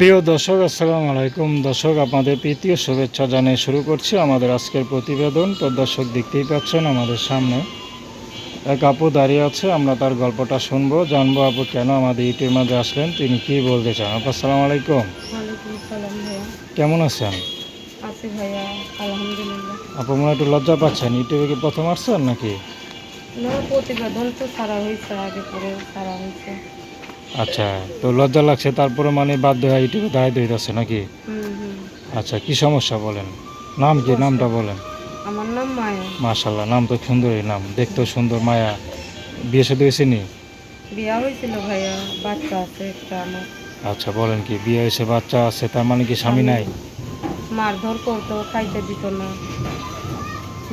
প্রিয় দর্শক আসসালামু আলাইকুম। দর্শক আপনাদের প্রীতীয় শুভেচ্ছা জানিয়ে শুরু করছি আমাদের আজকের প্রতিবেদন। তো দর্শক দেখতেই পাচ্ছেন আমাদের সামনে এক আপু দাঁড়িয়ে আছে। আমরা তার গল্পটা শুনব জানব আপু কেন আমাদের ইউটিউবের মাঝে আসলেন তিনি কি বলতে চান? আপু আসসালামু আলাইকুম। কেমন আছেন? আপু মনে একটু লজ্জা পাচ্ছেন ইউটিউবে কি প্রথম আসছেন নাকি? প্রতিবেদন তো সারা হয়েছে আগে পরে সারা হয়েছে। আচ্ছা তো লজ্জা লাগছে তারপরে মানে বাধ্য হয়ে ইউটিউবে দাঁড়াইতে হইতেছে নাকি? আচ্ছা কি সমস্যা বলেন? নাম কি? নামটা বলেন। আমার নাম মায়া। মাশাল্লাহ নাম তো সুন্দরই নাম দেখতেও সুন্দর মায়া। বিয়ে সাথে হয়েছে নি বিয়া হয়েছিল ভাইয়া বাচ্চা আছে একটা আমার। আচ্ছা বলেন কি বিয়ে হয়েছে বাচ্চা আছে তার মানে কি স্বামী নাই? মারধর করতো খাইতে দিত না।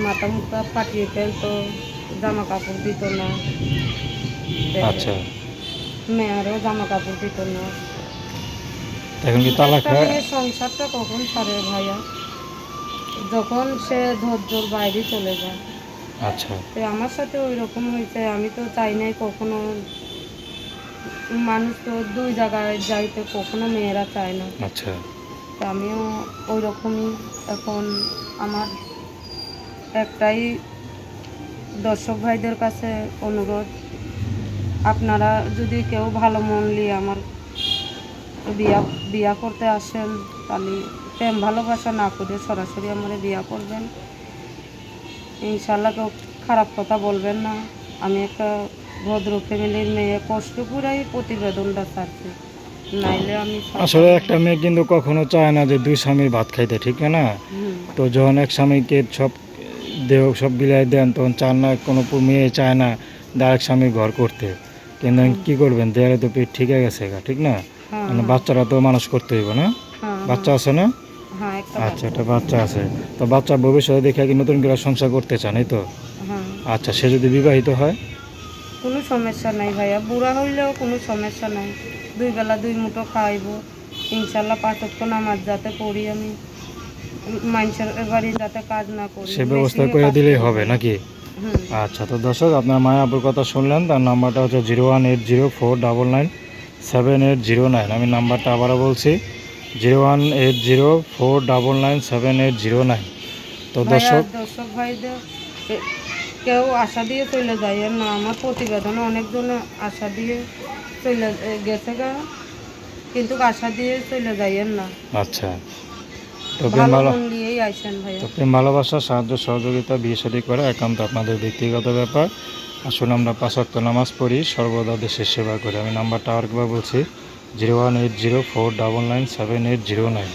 মাথা মুখা পাঠিয়ে ফেলতো জামা কাপড় দিত না। আচ্ছা। মেয়েরও জামা কাপড় দিত না। এখন কি তালাক সংসারটা কখন সারে ভাইয়া? যখন সে ধৈর্যর বাইরে চলে যায়। আচ্ছা। তো আমার সাথে ওই রকম হয়েছে আমি তো চাই নাই কখনো। মানুষ তো দুই জায়গায় যাইতে কখনো মেয়েরা চায় না। আচ্ছা। তো আমিও ওই রকমই এখন আমার একটাই দর্শক ভাইদের কাছে অনুরোধ। আপনারা যদি কেউ ভালো মন নিয়ে আমার বিয়া বিয়া করতে আসেন তাহলে প্রেম ভালোবাসা না করে সরাসরি আমার বিয়া করবেন। ইনশাল্লাহ কেউ খারাপ কথা বলবেন না। আমি একটা ভদ্র ফ্যামিলির মেয়ে কষ্ট করেই প্রতিবেদনটা ছাড়ছি। নাইলে আমি আসলে একটা মেয়ে কিন্তু কখনো চায় না যে দুই স্বামীর ভাত খাইতে ঠিক না? তো যখন এক স্বামীকে সব দেহ সব বিলাই দেন তখন চান না কোনো মেয়ে চায় না আরেক স্বামী ঘর করতে। কিন্তু কি করবেন দেয়ালে তো পেট ঠিক গেছে ঠিক না? হ্যাঁ, মানে বাচ্চারা তো মানুষ করতে হইব না? হ্যাঁ, বাচ্চা আছে না? হ্যাঁ আচ্ছা একটা বাচ্চা আছে। তো বাচ্চা ভবিষ্যতে দেখে কি নতুন করে সংসার করতে চান এই তো? হ্যাঁ। আচ্ছা সে যদি বিবাহিত হয়? কোনো সমস্যা নাই ভাইয়া। বুড়া হইলেও কোনো সমস্যা নাই। দুই বেলা দুই মুঠো খাইব ইনশাল্লাহ পাঁচক্য নামাজ যাতে পড়ি আমি। মানুষের বাড়ি যাতে কাজ না করি। সে ব্যবস্থা করে দিলেই হবে নাকি? আচ্ছা তো দর্শক আপনার মায়াপুর কথা শুনলেন তার নাম্বারটা হচ্ছে zero one eight zero four double nine seven eight zero nine. আমি নাম্বারটা আবারও বলছি zero one eight zero four double nine seven eight zero nine. তো দর্শক দর্শক ভাইদের কেউ আশা দিয়ে চলে যায় না আমার প্রতিবেদনে অনেকজনে আশা দিয়ে চলে গেছে গা। কিন্তু আশা দিয়ে চলে যাইয়েন না। আচ্ছা। তো ভালো তো প্রেম ভালোবাসা, সাহায্য, সহযোগিতা, বিয়ে শাদী করা একান্ত আপনাদের ব্যক্তিগত ব্যাপার। আসুন আমরা পাঁচক্ত নামাজ পড়ি, সর্বদা দেশের সেবা করি। আমি নাম্বারটা আরেকবার বলছি, zero one eight zero four double nine seven eight zero nine.